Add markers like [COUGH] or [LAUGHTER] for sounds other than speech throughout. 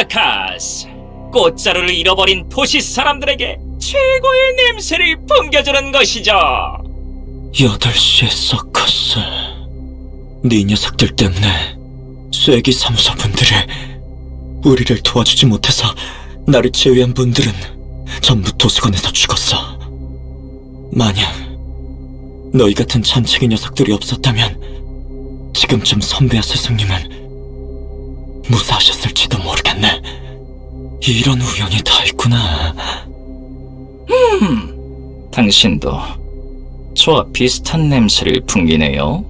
8시의 사카스 꽃자루를 잃어버린 도시 사람들에게 최고의 냄새를 풍겨주는 것이죠 8시에 서커스. 네 녀석들 때문에 쐐기 사무소분들이 우리를 도와주지 못해서 나를 제외한 분들은 전부 도서관에서 죽었어. 만약 너희 같은 잔챙이 녀석들이 없었다면 지금쯤 선배와 스승님은 무사하셨을지도 모르겠네. 이런 우연이 다 있구나. 당신도 저와 비슷한 냄새를 풍기네요.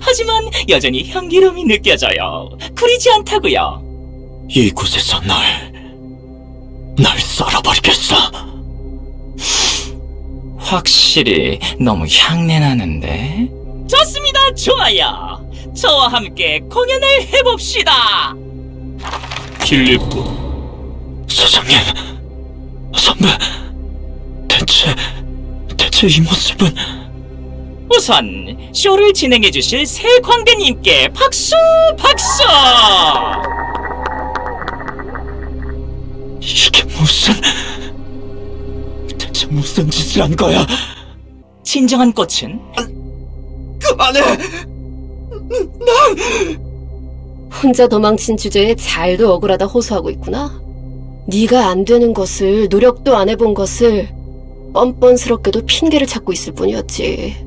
하지만 여전히 향기름이 느껴져요. 구리지 않다고요. 이곳에서 널, 날 썰어버리겠어. 확실히 너무 향내 나는데? 좋습니다 좋아요. 저와 함께 공연을 해봅시다. 필리프 스승님, 선배, 대체, 대체 이 모습은 우선 쇼를 진행해 주실 새 관객님께 박수 박수 이게 무슨 대체 무슨 짓을 한 거야? 진정한 꽃은 그만해. 혼자 도망친 주제에 잘도 억울하다 호소하고 있구나. 네가 안 되는 것을 노력도 안 해본 것을 뻔뻔스럽게도 핑계를 찾고 있을 뿐이었지.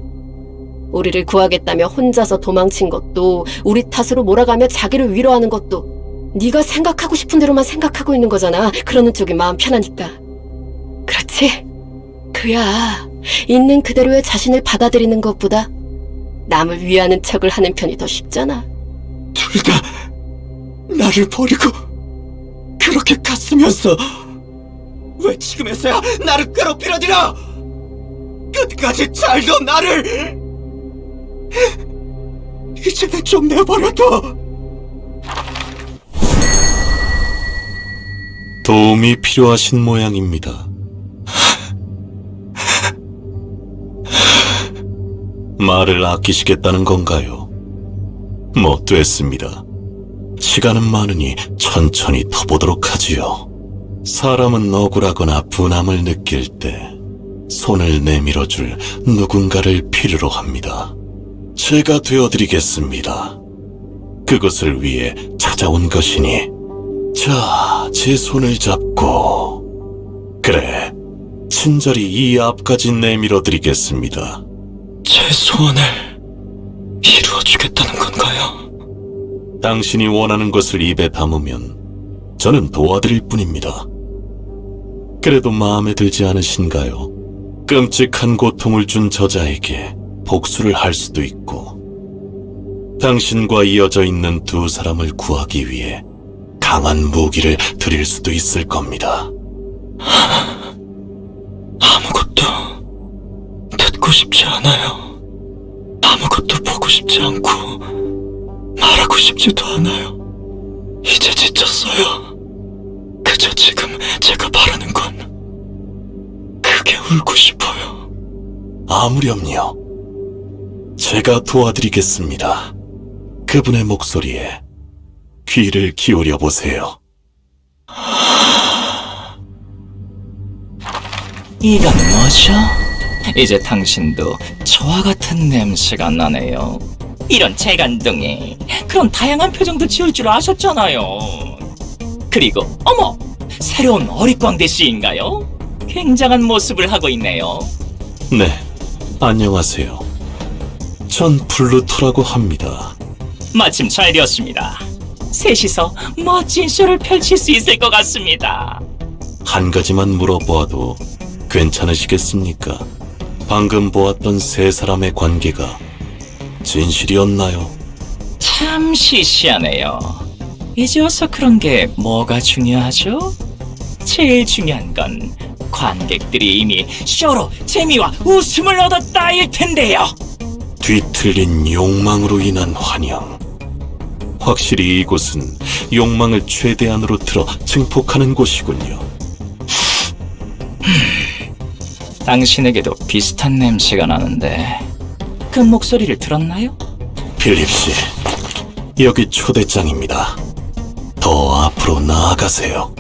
우리를 구하겠다며 혼자서 도망친 것도 우리 탓으로 몰아가며 자기를 위로하는 것도 네가 생각하고 싶은 대로만 생각하고 있는 거잖아. 그러는 쪽이 마음 편하니까. 그렇지? 그야 있는 그대로의 자신을 받아들이는 것보다 남을 위하는 척을 하는 편이 더 쉽잖아. 둘 다 나를 버리고 그렇게 갔으면서 왜 지금에서야 나를 괴롭히려들어? 끝까지 잘도 나를 이제는 좀 내버려둬. 도움이 필요하신 모양입니다. 말을 아끼시겠다는 건가요? 뭐 됐습니다. 시간은 많으니 천천히 터보도록 하지요. 사람은 억울하거나 분함을 느낄 때 손을 내밀어 줄 누군가를 필요로 합니다. 제가 되어드리겠습니다. 그것을 위해 찾아온 것이니 자, 제 손을 잡고 그래, 친절히 이 앞까지 내밀어 드리겠습니다. 제 소원을 이루어주겠다는 건가요? 당신이 원하는 것을 입에 담으면 저는 도와드릴 뿐입니다. 그래도 마음에 들지 않으신가요? 끔찍한 고통을 준 저자에게 복수를 할 수도 있고, 당신과 이어져 있는 두 사람을 구하기 위해 강한 무기를 드릴 수도 있을 겁니다. [LAUGHS] 아무것도 듣고 싶지 않아요. 아무것도 보고 싶지 않고 말하고 싶지도 않아요. 이제 지쳤어요. 그저 지금 제가 바라는 건 크게 울고 싶어요. 아무렴요. 제가 도와드리겠습니다. 그분의 목소리에 귀를 기울여 보세요. 이건 뭐죠? 이제 당신도 저와 같은 냄새가 나네요. 이런 재간둥이 그런 다양한 표정도 지을 줄 아셨잖아요. 그리고 어머 새로운 어릿광대 씨인가요? 굉장한 모습을 하고 있네요. 네, 안녕하세요. 전 플루토라고 합니다. 마침 잘 되었습니다. 셋이서 멋진 쇼를 펼칠 수 있을 것 같습니다. 한 가지만 물어보아도 괜찮으시겠습니까? 방금 보았던 세 사람의 관계가 진실이었나요? 참 시시하네요. 이제 와서 그런 게 뭐가 중요하죠? 제일 중요한 건 관객들이 이미 쇼로 재미와 웃음을 얻었다일 텐데요. 뒤틀린 욕망으로 인한 환영. 확실히 이곳은 욕망을 최대한으로 틀어 증폭하는 곳이군요. 당신에게도 비슷한 냄새가 나는데 그 목소리를 들었나요? 필립 씨, 여기 초대장입니다. 더 앞으로 나아가세요.